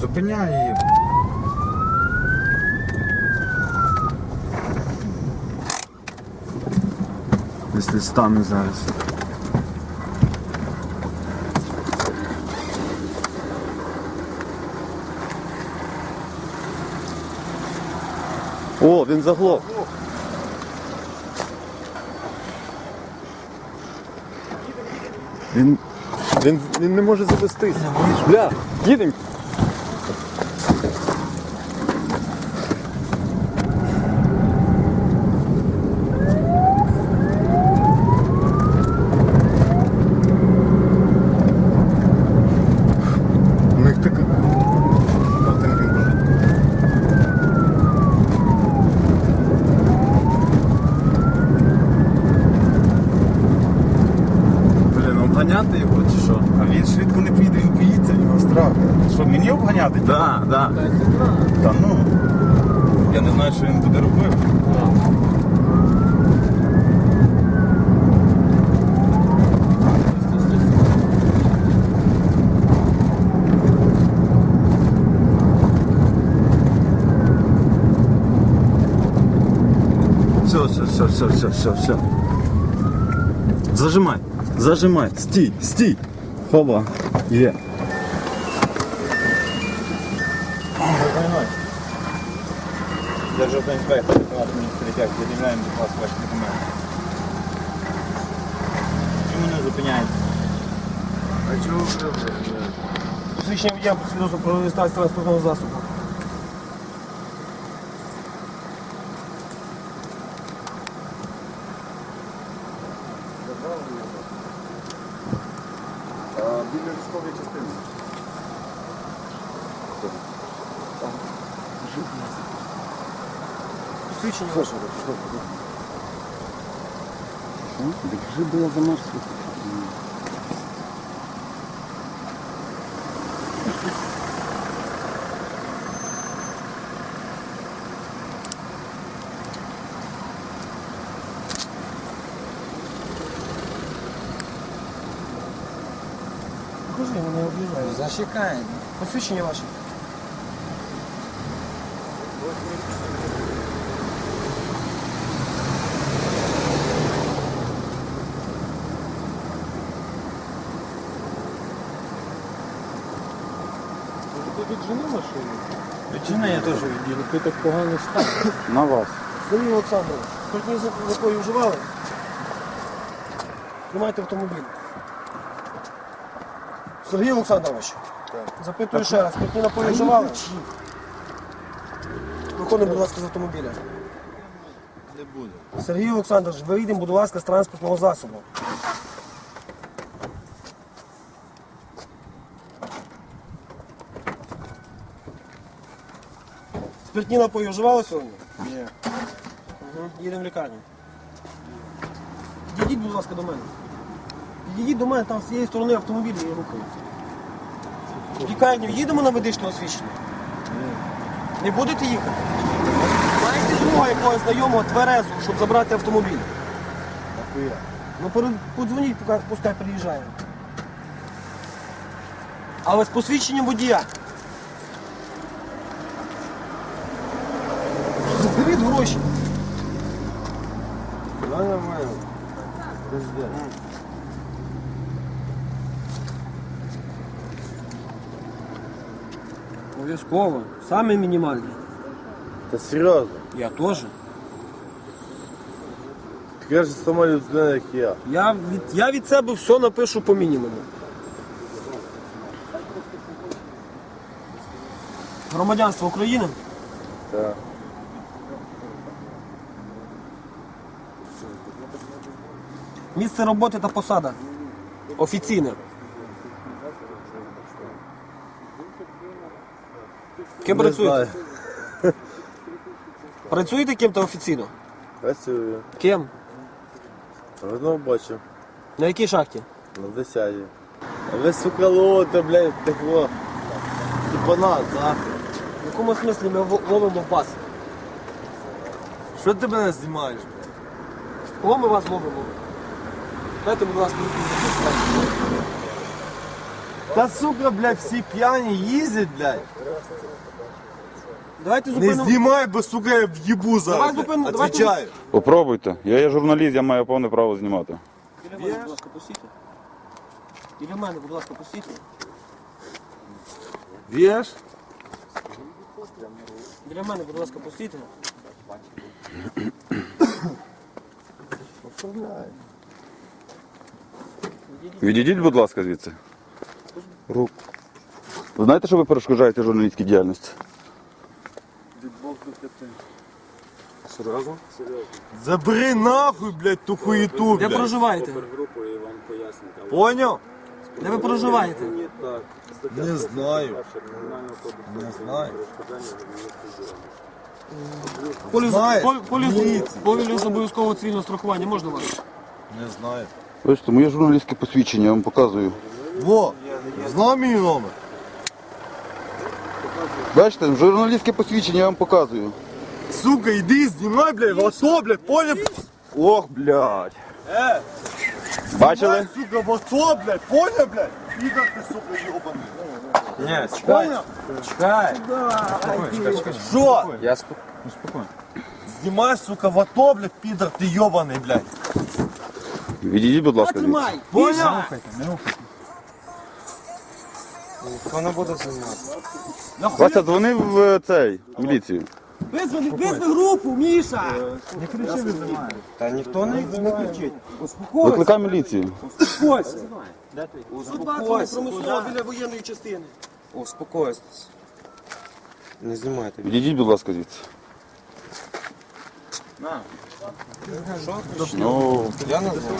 Зупиняй її. Якщо стане зараз. О, він заглох. Він, він, він не може завестись. Бля, їдемо. Обганяти його чи що? А він швидко не поїде, він боїться, в нього страх. Що, мені обганяти? Да, да. Та ну. Я не знаю, що він буде робити. Все, все, все, все, все, все, все. Зажимай, зажимай, стій, стій. Хоба. Є. Державний інспектор, виконати мені перетяг, відмовляємо, будь ласка, ваші документи. Чому не зупиняєте? А чого ви Посвідчення водія свідоцтво про реєстрацію транспортного засобу. Біля військової частини. Посвідчення. Докажи, было за замерз. Покажи, мене об'їжджає. Зачекай. Посвідчення ваше. Ти віджени машину? Причина я теж відділю. Ти так погано став. На вас. Сергій Олександрович, спиртні напої вживали? Тримайте автомобіль. Сергій Олександрович, запитую ще раз, спиртні напої вживали? Виходимо, будь ласка, з автомобіля. Не буде. Сергій Олександрович, вийдемо, будь ласка, з транспортного засобу. Спиртні напої вживали сьогодні? Ні. Угу. Їдемо в лікарню. Підійдіть, будь ласка, до мене. Підійдіть до мене, там з цієї сторони автомобілі і рухаються. В лікарню їдемо на медичне освідчення? Не будете їхати? Маєте друга якогось знайомого тверезу, щоб забрати автомобіль? Ну пере- подзвоніть, поки пускай приїжджає. Але з посвідченням водія. Заберіть гроші. Я не Обов'язково. Саме мінімальні. Та серйозно. Я теж. Така ж сама людина, як я. Я від, я від себе все напишу по мінімуму. Громадянство України. Так. Місце роботи та посада. Офіційне. Ким Не працюєте? знаю. Працюєте ким-то офіційно? Працюю. Ким? Одного бачу. На якій шахті? На десятій. А ви, сука, ловите, блядь, такого. Типа нас, а? В якому смислі ми во- ловимо вас? Що ти мене знімаєш, блядь? Кого ми вас ловимо? Дайте, будь ласка, Та сука, блядь, всі п'яні їздять, блядь. Давайте Не зупинимо. знімай, бо, сука, я в'їбу зараз. Давай блядь. зупинимо, давайте Отвічаю. Попробуйте. Я є журналіст, я маю повне право знімати. Біля мене, будь ласка, пустіть. Біля мене, будь ласка, пустіть. Вєш? Біля мене, будь ласка, пустіть. Відійдіть, будь ласка, звідси. Рук. Ви знаєте, що ви перешкоджаєте журналістській діяльності? Забери нахуй, блядь, ту хуєту, Де блядь. проживаєте? Поняв? Де ви проживаєте? Не знаю. Не знаю. Полюс, Знаєш, пол- полюс, міліція. полюс обов'язкового цивільного страхування можна вас? Не знаю. Бачите, моє журналістське посвідчення, я вам показую. Во, знав мій номер. Бачите, журналістське посвідчення я вам показую. Сука, іди, знімай, блядь, в АТО, блядь, поняв? Ох, блядь. Е, Бачили? сука, в АТО, блядь, поняв, блядь? Підар ти, сука, йобаний. Ні, чекай. Поняв? Чекай. Чекай, чекай. Що? Я спокійно. Спокійно. Знімай, сука, в АТО, блядь, підар ти йобаний, блядь. Відійдіть, будь ласка, звідси. Тримай! Поняв? Не рухайте. Ніхто не буде знімати. Вася дзвонив в цей, в міліцію. Визви, визви групу, Міша! Не кричи, ви знімаєте. Та ніхто не, не кричить. Викликай міліцію. Успокойся. 120 промислово біля воєнної частини. Успокойтесь. Не знімайте. Відійдіть, будь ласка, звідси. Ну, Я не знаю.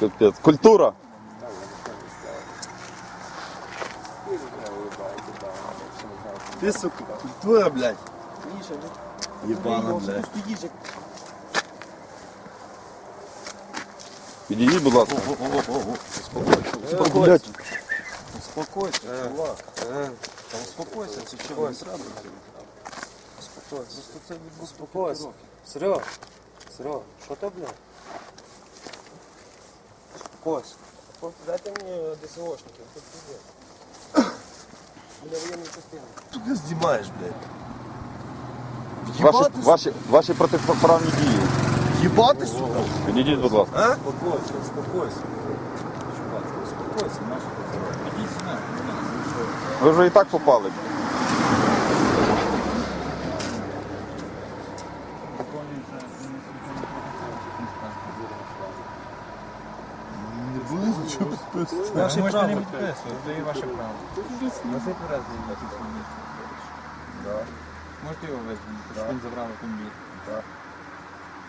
капець. Культура. Ти, сука, культура, блядь. Міша, Єбана, блядь. стоїш як Відійдіть, будь ласка. Успокойся. Успокойся, чувак. Е, Та успокойся, це чого? Успокойся. Успокойся. Серега. Серега, що ти, блядь? Успокойся. Дайте мені ДСОшники. тут пиздец. Біля воєнної частини. Сука, знімаєш, блядь. Ваші, Їбати, ваші, ваші протиправні дії. Їбати, сука. Відійдіть, будь ласка. А? Успокойся, успокойся. Чувак, успокойся, наш. Іди сюди. Ви вже і так попали. Ваше право. не це і ваше право. Василь раз Да. Можете його визвати, щоб він забрав автомобіль. Так.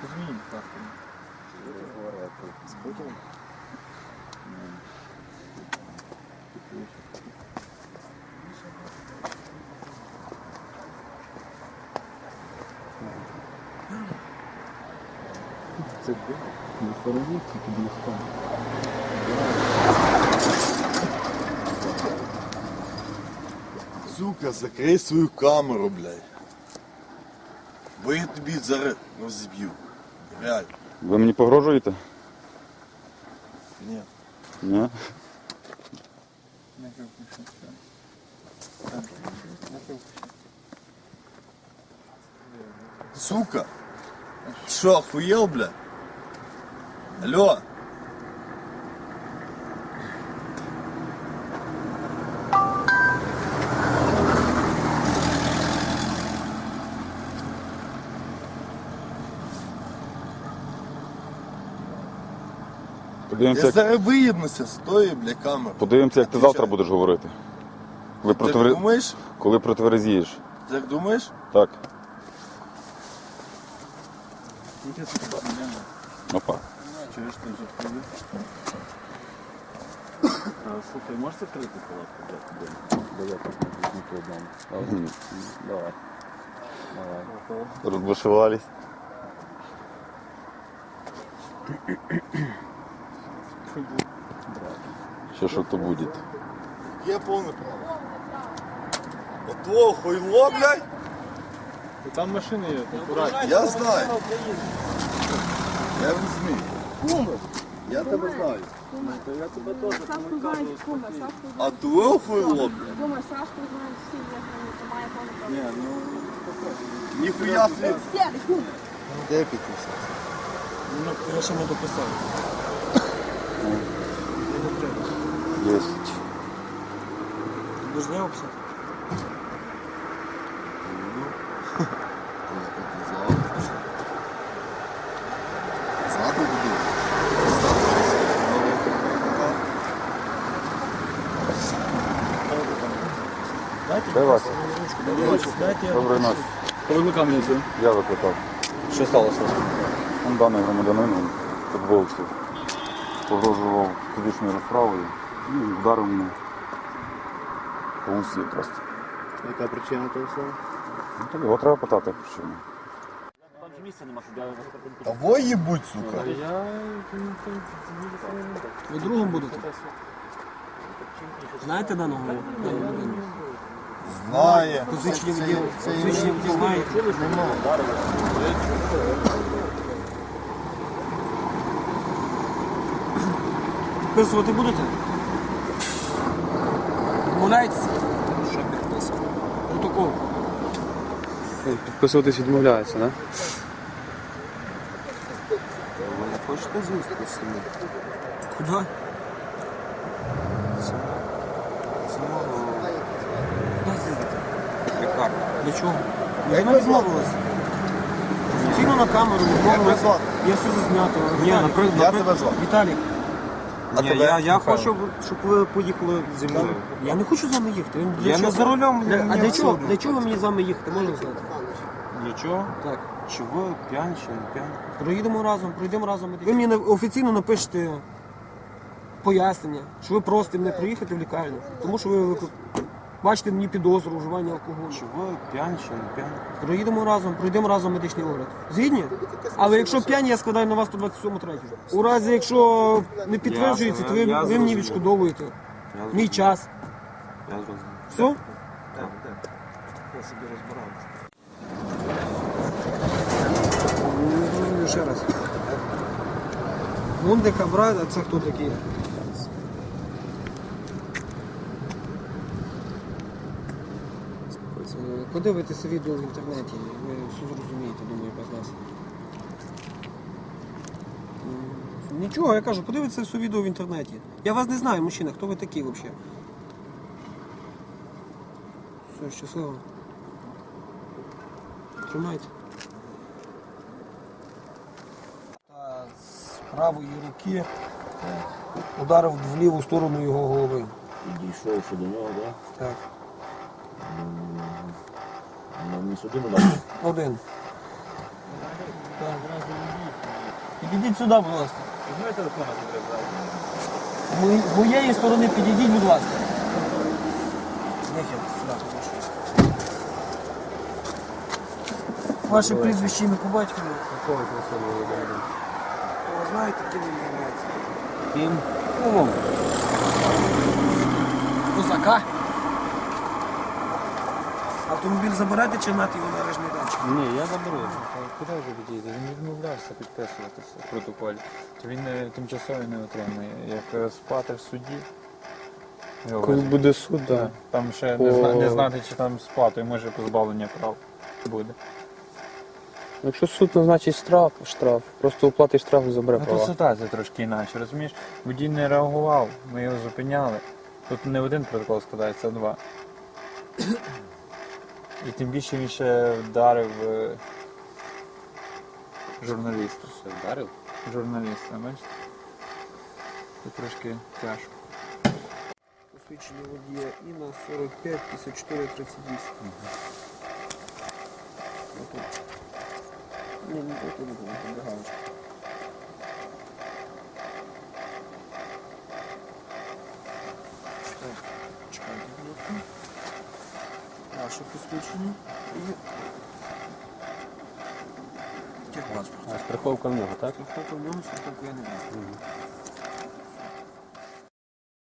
Позвоніть, будь ласка. Сука, закрий свою камеру, блядь. Бо я тобі зараз розіб'ю. Реально. Ви мені погрожуєте? Ні. Ні? Сука. Що, охуєл, блядь? Алло. Подивимося, Я як, зараз виїбнуся з тої, блядь, камери. подивимося, як ти завтра будеш говорити. Коли, Ти противер... думаєш? Коли протверезієш. Ти так думаєш? Так. Опа. Чуєш, ти вже прийдеш? Слухай, можеш закрити палатку? Так одному. Давай. Давай. Розбушувались. Що що то буде? Є повне право. Ото хуйло, блядь. Там машини є, акуратно. Я знаю. Я розумію. Я тебе знаю. Я тебе теж Сашку знають, кума, Сашку А знають. твого хуйло? Кума, Сашку знають всі, як вони тримає повне Ні, ну Ніхуя собі. Сєди, кума. Де підписався? Ну, я ще не дописав. Не треба. Єсть. Ти будеш де описати? Ззаду буду. Дайте Це Вася. ручку, дайте я Доброї ночі. коли ви кам'янці? Я викликав. Що сталося? Он даний громадянин у футболці погрожував фізичною розправою і вдарив мене по усі просто. Яка причина того всього? Ну, так його треба питати причину. Там ж місця нема, щоб я Того їбуть, сука. Ви другом будете? Знаєте даного? людину? Знає. Позичні вділ, позичні вділ маєте? Підписувати будете? Відмовляєтеся? Що підписувати? Протокол. Підписуватись відмовляється, так? Ви не хочете зустріч з ним? Куди? Куди з'їздити? Лікарня. Для чого? Я не відмовилася. Офіційно на камеру, Як відмовилася. Я все зазнято. Ні, наприклад, Я тебе звати. Віталік, А Ні, тебе? я, я хочу, щоб ви поїхали зі мною. я не хочу з вами їхати. Ви Для Я чого? не за рулем, Для- мені а для чого? одно. Для чого мені з вами їхати? Можна знати? Для чого? Так. Чого п'ян чи не п'ян? Проїдемо разом, пройдемо разом. Ви мені на- офіційно напишете пояснення, що ви просите мене приїхати в лікарню, тому що ви виклик- бачите мені підозру вживання алкоголю. Чи ви п'яні, чи не п'яні? Проїдемо разом, пройдемо разом медичний огляд. Згідні? Але якщо п'яні, я складаю на вас 127 третю. У разі, якщо не підтверджується, то ви, Я ви мені зрозумів. відшкодовуєте Я мій зрозумів. час. Я зрозумів. Все? Я собі розбирався. Не зрозумів ще раз. Монте Кабра, а це хто такий? Е, Подивитися відео в інтернеті, ви все зрозумієте, думаю, без нас. Нічого, я кажу, подивитися все відео в інтернеті. Я вас не знаю, мужчина, хто ви такий взагалі? Все, щасливо. Тримайте. Та з правої руки ударив в ліву сторону його голови. Підійшовши до нього, да? Так. Ну, не сюди не дам. Один. Так. Підійдіть сюди, будь ласка. З мої- З моєї сторони підійдіть, будь ласка. Нехер сюди подійшов. Ваше прізвище ім'я по батькові? Какого Ви знаєте, ким він являється? Ким? Кумом. Козака. Автомобіль заберете чи нати його на режний датчик? Ні, я заберу. Куди вже відійде? Він відмовлявся підписуватися в протоколі. Він е, тимчасово не отримає. Як е, спати в суді. його Коли буде суд, Да. Там ще не, зна- не знати, чи там сплати, може позбавлення прав буде. Якщо суд назначить штраф, штраф, просто оплатиш штраф і забере Ну тут права. ситуація трошки інакше, розумієш? Водій не реагував, ми його зупиняли. Тут не один протокол складається, а два. І тим більше він ще вдарив е, журналіста. Все вдарив? Журналіста, бачите? Це трошки тяжко. Посвідчення водія Іна 45 54 38. Отут. Ні, не тут не було, галочка. Так, чекайте, будь ласка. І техпаспорт. А страховка в нього, так? Страховка в нього, страховка я не бачу.